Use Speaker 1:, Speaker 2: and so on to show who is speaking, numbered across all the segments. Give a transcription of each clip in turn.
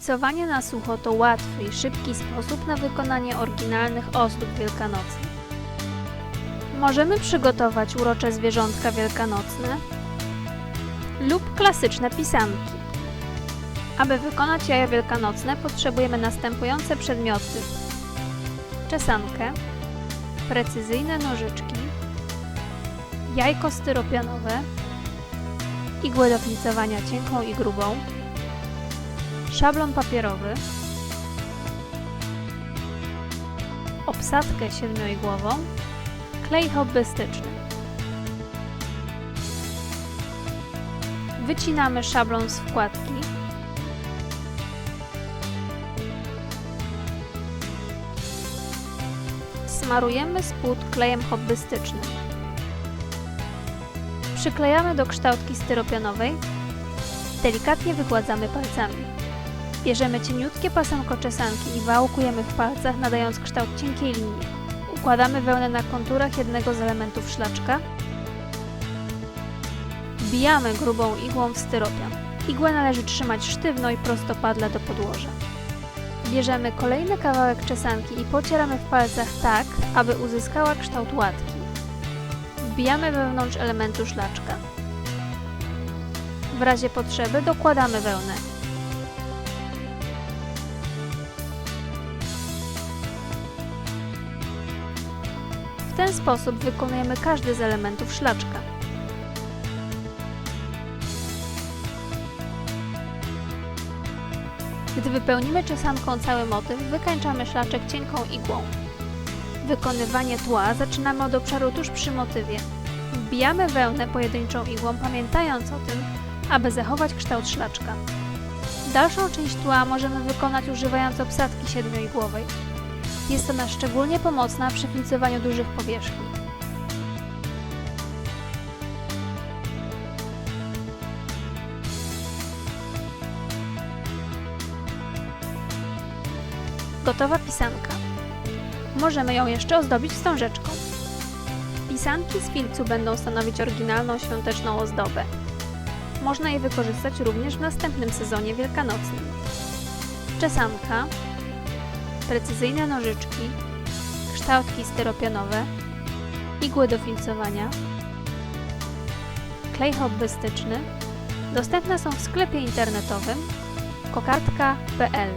Speaker 1: Filcowanie na sucho to łatwy i szybki sposób na wykonanie oryginalnych ozdób wielkanocnych. Możemy przygotować urocze zwierzątka wielkanocne lub klasyczne pisanki. Aby wykonać jaja wielkanocne potrzebujemy następujące przedmioty. Czesankę, precyzyjne nożyczki, jajko styropianowe, igłę do cienką i grubą, szablon papierowy, obsadkę siedmioigłową, klej hobbystyczny. Wycinamy szablon z wkładki. Smarujemy spód klejem hobbystycznym. Przyklejamy do kształtki styropianowej. Delikatnie wygładzamy palcami. Bierzemy cieniutkie pasemko czesanki i wałkujemy w palcach, nadając kształt cienkiej linii. Układamy wełnę na konturach jednego z elementów szlaczka. Wbijamy grubą igłą w styropian. Igłę należy trzymać sztywno i prostopadle do podłoża. Bierzemy kolejny kawałek czesanki i pocieramy w palcach tak, aby uzyskała kształt łatki. Wbijamy wewnątrz elementu szlaczka. W razie potrzeby dokładamy wełnę. Ten sposób wykonujemy każdy z elementów szlaczka. Gdy wypełnimy czesanką cały motyw, wykańczamy szlaczek cienką igłą. Wykonywanie tła zaczynamy od obszaru tuż przy motywie. Wbijamy wełnę pojedynczą igłą, pamiętając o tym, aby zachować kształt szlaczka. Dalszą część tła możemy wykonać używając obsadki siedmioigłowej. Jest ona szczególnie pomocna przy filcowaniu dużych powierzchni. Gotowa pisanka. Możemy ją jeszcze ozdobić wstążeczką. Pisanki z filcu będą stanowić oryginalną świąteczną ozdobę. Można je wykorzystać również w następnym sezonie wielkanocnym. Czesanka, precyzyjne nożyczki, kształtki styropianowe, igły do filcowania, klej hobbystyczny dostępne są w sklepie internetowym kokardka.pl.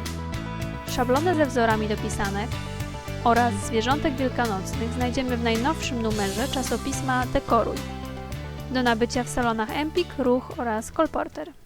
Speaker 1: Szablony ze wzorami do pisanek oraz zwierzątek wielkanocnych znajdziemy w najnowszym numerze czasopisma Dekoruj. Do nabycia w salonach Empik, Ruch oraz Kolporter.